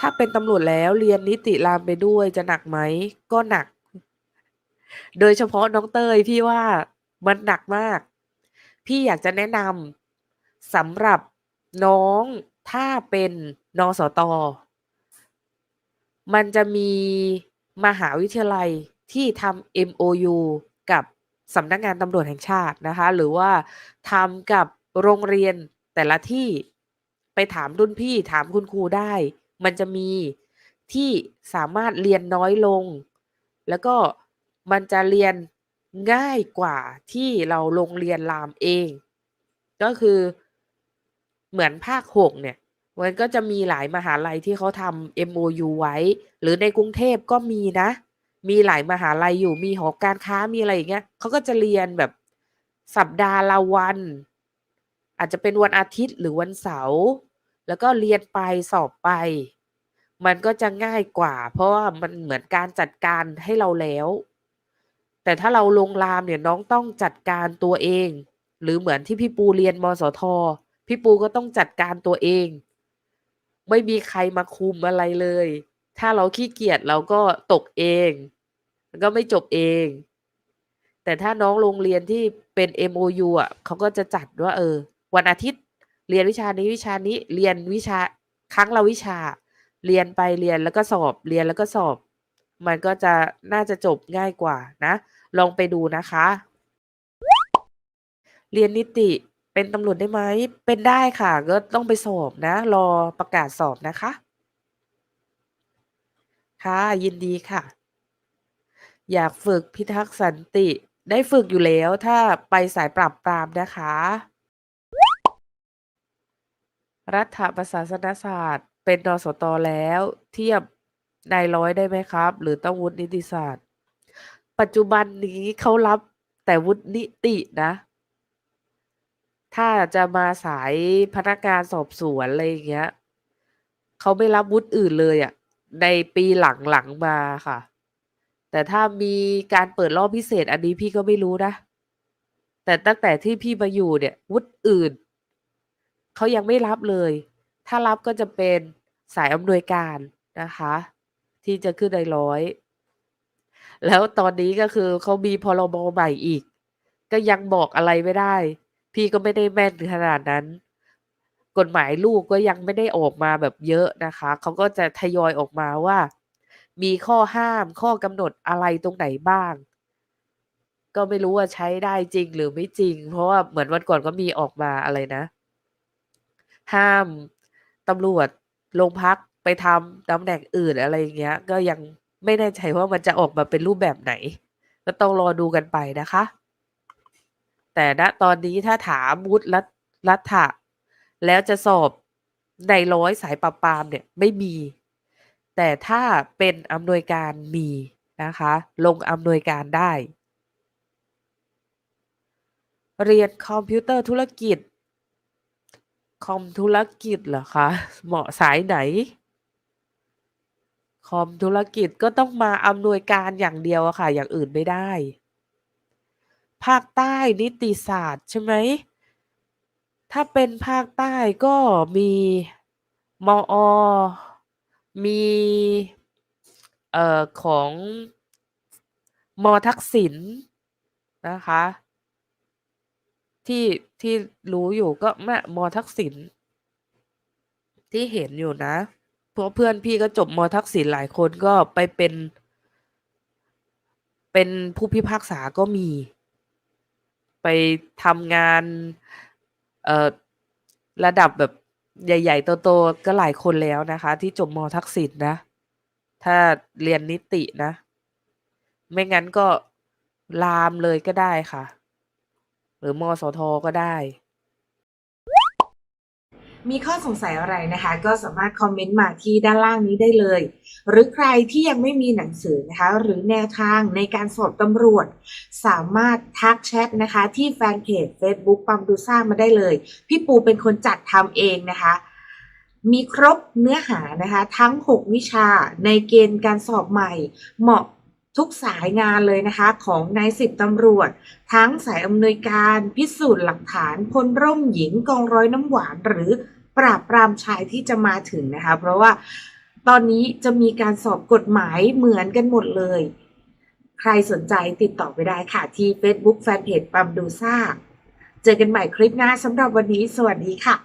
ถ้าเป็นตำรวจแล้วเรียนนิติรามไปด้วยจะหนักไหม ก็หนัก โดยเฉพาะน้องเต้ยพี่ว่ามันหนักมาก พี่อยากจะแนะนำสำหรับน้องถ้าเป็นนสต มันจะมีมหาวิทยาลัยที่ทำ MOU กับสำนักงานตำรวจแห่งชาตินะคะ หรือว่าทำกับโรงเรียนแต่ละที่ไปถามรุ่นพี่ถามคุณครูได้ มันจะมีที่สามารถเรียนน้อยลง แล้วก็มันจะเรียนง่ายกว่าที่เราลงเรียนรามเอง ก็คือเหมือนภาค6เนี่ยมันก็จะมีหลายมหาลัยที่เขาทำ MOU ไว้ หรือในกรุงเทพก็มีนะ มีหลายมหาลัยอยู่มีหอการค้ามีอะไรอย่างเงี้ยเขาก็จะเรียนแบบสัปดาห์ละวัน อาจจะเป็นวันอาทิตย์หรือวันเสาร์ แล้วก็เรียนไปสอบไป มันก็จะง่ายกว่า เพราะว่ามันเหมือนการจัดการให้เราแล้ว แต่ถ้าเราลงรามเนี่ยน้องต้องจัดการตัวเอง หรือเหมือนที่พี่ปูเรียนมสทพี่ปูก็ต้องจัดการตัวเอง ไม่มีใครมาคุมอะไรเลย ถ้าเราขี้เกียจเราก็ตกเองมันก็ไม่จบเอง แต่ถ้าน้องโรงเรียนที่เป็น MOU อะเขาก็จะจัดว่า เออ วันอาทิตย์ เรียนวิชานี้วิชานี้เรียนวิชาครั้งละวิชา เรียนไปเรียนแล้วก็สอบเรียนแล้วก็สอบ มันก็จะน่าจะจบง่ายกว่านะ ลองไปดูนะคะ เรียนนิติเป็นตำรวจได้ไหม เป็นได้ค่ะ ก็ต้องไปสอบนะ รอประกาศสอบนะคะ ค่ะ ยินดีค่ะ อยากฝึกพิทักษ์สันติ ได้ฝึกอยู่แล้ว ถ้าไปสายปราบปรามนะคะ รัฐประศาสนศาสตร์ เป็นนสตแล้ว เทียบนายร้อยได้ไหมครับ หรือต้องวุฒินิติศาสตร์ ปัจจุบันนี้เขารับแต่วุฒินิตินะ ถ้าจะมาสายพนักงานสอบสวนอะไรอย่างเงี้ยเขาไม่รับวุฒิอื่นเลยอะในปีหลังๆมาค่ะ แต่ถ้ามีการเปิดรอบพิเศษอันนี้พี่ก็ไม่รู้นะ แต่ตั้งแต่ที่พี่มาอยู่เนี่ย วุฒิอื่น เขายังไม่รับเลย ถ้ารับก็จะเป็นสายอำนวยการนะคะ ที่จะขึ้นนร้อย แล้วตอนนี้ก็คือเขามีพรบ.ใหม่อีก ก็ยังบอกอะไรไม่ได้ พี่ก็ไม่ได้แม่นขนาดนั้น กฎหมายลูกก็ยังไม่ได้ออกมาแบบเยอะนะคะ เขาก็จะทยอยออกมาว่า มีข้อห้ามข้อกำหนดอะไรตรงไหนบ้าง ก็ไม่รู้ว่าใช้ได้จริงหรือไม่จริง เพราะว่าเหมือนวันก่อนก็มีออกมาอะไรนะ ห้ามตำรวจโรงพักไปทำตำแหน่งอื่นอะไรอย่างเงี้ย ก็ยังไม่แน่ใจว่ามันจะออกมาเป็นรูปแบบไหน ก็ต้องรอดูกันไปนะคะ แต่ณตอนนี้ถ้าถามวุฒิรัฐรัฐะแล้วจะสอบในร้อยสายปราบปรามเนี่ยไม่มี แต่ถ้าเป็นอำนวยการมีนะคะ ลงอำนวยการได้ เรียนคอมพิวเตอร์ธุรกิจ คอมธุรกิจเหรอคะ เหมาะสายไหน?คอมธุรกิจก็ต้องมาอำนวยการอย่างเดียวอะค่ะ อย่างอื่นไม่ได้ ภาคใต้นิติศาสตร์ใช่ไหม?ถ้าเป็นภาคใต้ก็มีมอ.มีเอ่อของม.ทักษิณนะคะ ที่ที่รู้อยู่ก็แม่มอ.ทักษิณที่เห็นอยู่นะ เพราะเพื่อนพี่ก็จบมอ.ทักษิณหลายคนก็ไปเป็น เป็นผู้พิพากษาก็มี ไปทำงานเอ่อระดับแบบใหญ่ ๆ โตๆก็หลายคนแล้วนะคะ ที่จบมอ.ทักษิณนะ ถ้าเรียนนิตินะ ไม่งั้นก็รามเลยก็ได้ค่ะ รือมสทก็ได้ มีข้อสงสัยอะไรนะคะ ก็สามารถคอมเมนต์มาที่ด้านล่างนี้ได้เลย หรือใครที่ยังไม่มีหนังสือนะคะ หรือแนวทางในการสอบตำรวจ สามารถทักแชตนะคะที่แฟนเพจเฟซบุ๊กปัมดูซ่ามาได้เลย พี่ปูเป็นคนจัดทำเองนะคะมีครบเนื้อหานะคะ ทั้ง 6 วิชาในเกณฑ์การสอบใหม่ เหมาะ ทุกสายงานเลยนะคะของนายสิบตำรวจ ทั้งสายอำนวยการพิสูจน์หลักฐานพลร่มหญิงกองร้อยน้ำหวานหรือปราบปรามชายที่จะมาถึงนะคะ เพราะว่าตอนนี้จะมีการสอบกฎหมายเหมือนกันหมดเลย ใครสนใจติดต่อไปได้ค่ะ ที่ Facebook Fanpage ปั๊มดูซ่า เจอกันใหม่คลิปหน้าสำหรับวันนี้ สวัสดีค่ะ